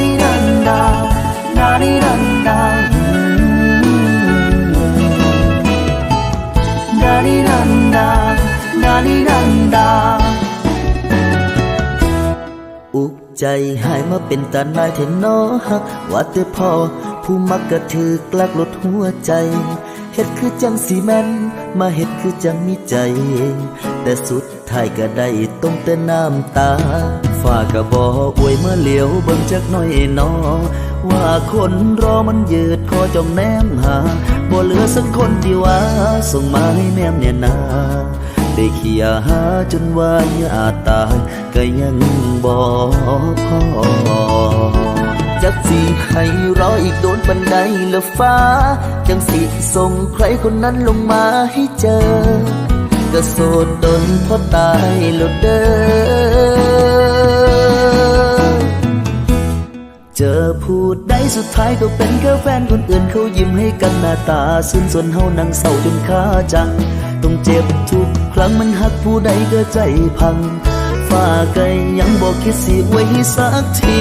ดีดันดานาดีดันดานาดีดันดานาดีดันดาอุกใจหายมาเป็นตาหนายเทนอฮักว่าแต่พอผู้มักกระถือกลักลดหัวใจเฮ็ดคือจังสีแมนมาเฮ็ดคือจังมีใจ แต่สุดท้ายก็ได้ต้องแต่น้ำตา ฝ้ากระบออวยเมื่อเหลียวเบิ่งจักน่อยนอว่าคนรอมันยืดคอจองแนมหาบ่เหลือสักคนที่ว่าส่งมาให้แนมเนี่ยนาได้เขียหาจนว่าอยาตายก็ยังบ่พอจักสิให้รออีกโดนปันใดละฟ้า จังสิส่งใครคนนั้นลงมาให้เจอก็โสดดนพอตายแล้วเด้อ เจอผู้ใดสุดท้ายก็เป็นแค่แฟนคนอื่นเขายิ้มให้กันหน้าตาซึ้งส่วนเฮานั่งเศร้าจนขาจัง ต้องเจ็บทุกครั้งมันหักผู้ใดก็ใจพังฝ้าไกลยังบอกคิดสิไว้สักที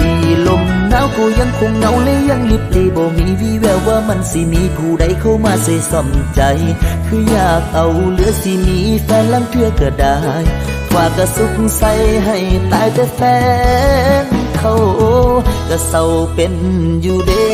กี่ลมหนาวกูยังคงเหงาและยังลิบลีบ่มีวี่แววว่ามันสิมีผู้ใดเข้ามาใส่สมใจ คืออยากเอาเหลือสิมีแฟนลังเทือก็ได้ฝากกระสุกใส่ให้ตายแต่แฟน เขาก็เศร้าเป็นอยู่เด้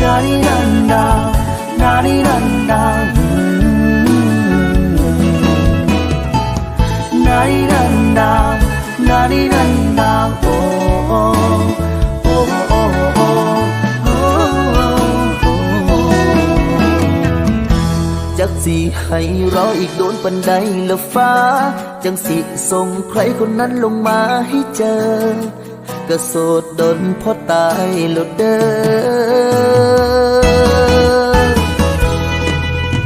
นาดีดันดานาดีดันดานาดีดันดานาดีดันดาโอ้ สิให้รออีกโดนปันใดละฟ้า จังสิส่งใครคนนั้นลงมาให้เจอก็โสดดนพอตายแล้วเด้อ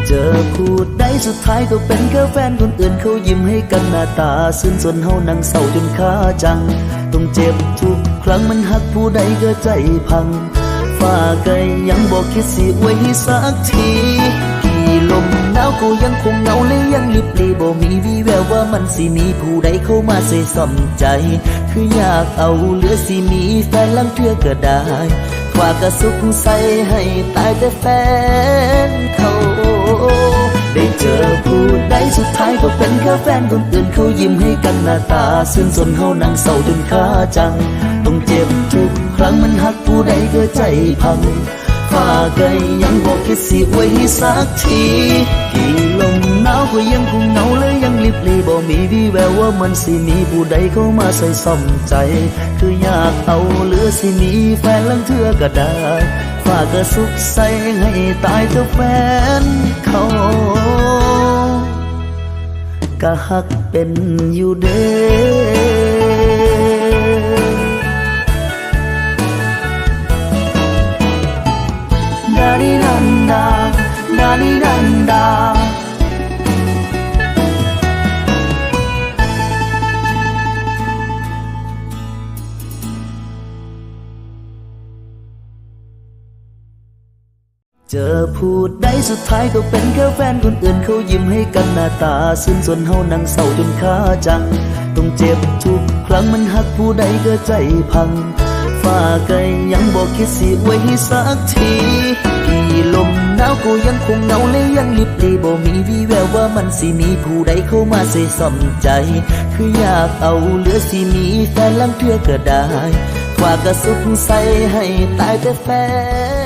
เจอผู้ใดสุดท้ายก็เป็นแค่แฟนคนอื่นเขายิ้มให้กันหน้าตาซึ้งส่วนเฮานั่งเศร้าจนขาจัง ต้องเจ็บทุกครั้งมันหักผู้ใดก็ใจพังฝ้าไกลยังบอกคิดสิไว้สักที กูยังคงเงาและยังลิบลีบ่มีวีแววว่ามันสิมีผู้ใดเข้ามาใส่สมใจ คืออยากเอาเหลือสิมีแฟนลังเทือก็ได้ฝากกระสุกใส่ให้ตายแต่แฟนเขาได้เจอผู้ใดสุดท้ายก็เป็นแค่แฟนคนอื่นเขายิ้มให้กันหน้าตาซึ้งจนเฮานั่งเศร้าจนขาจัง ต้องเจ็บทุกครั้งมันหักผู้ใดก็ใจพัง ฝ้าไกลยังบอกคิดสิไว้สักทีกี่ลมหนาวก็ยังคงเหงาและยังลิบลีบ่มีวี่แววว่ามันสิมีผู้ใดเข้ามาใส่ซ่อมใจ คืออยากเอาเหลือสิมีแฟนลังเทือก็ได้ฝากกระสุกใส่ให้ตายเจ้าแฟนเขาก็ฮักเป็นอยู่เด้อ เจอผู้ใดสุดท้ายก็เป็นแค่แฟนคนอื่นเขายิ้มให้กันหน้าตาซึ้งส่วนเฮานั่งเศร้าจนขาจัง ต้องเจ็บทุกครั้งมันหักผู้ใดก็ใจพังฝ้าไกลยังบอกคิดสิไว้สักทีกี่ลมหนาวกูยังคงเหงาและยังลิบลีบ่มีวี่แววว่ามันสิมีผู้ใดเข้ามาใส่สมใจ คืออยากเอาเหลือสิมีแฟนลังเทือก็ได้ฝากกระสุกใส่ให้ตายแต่แฟน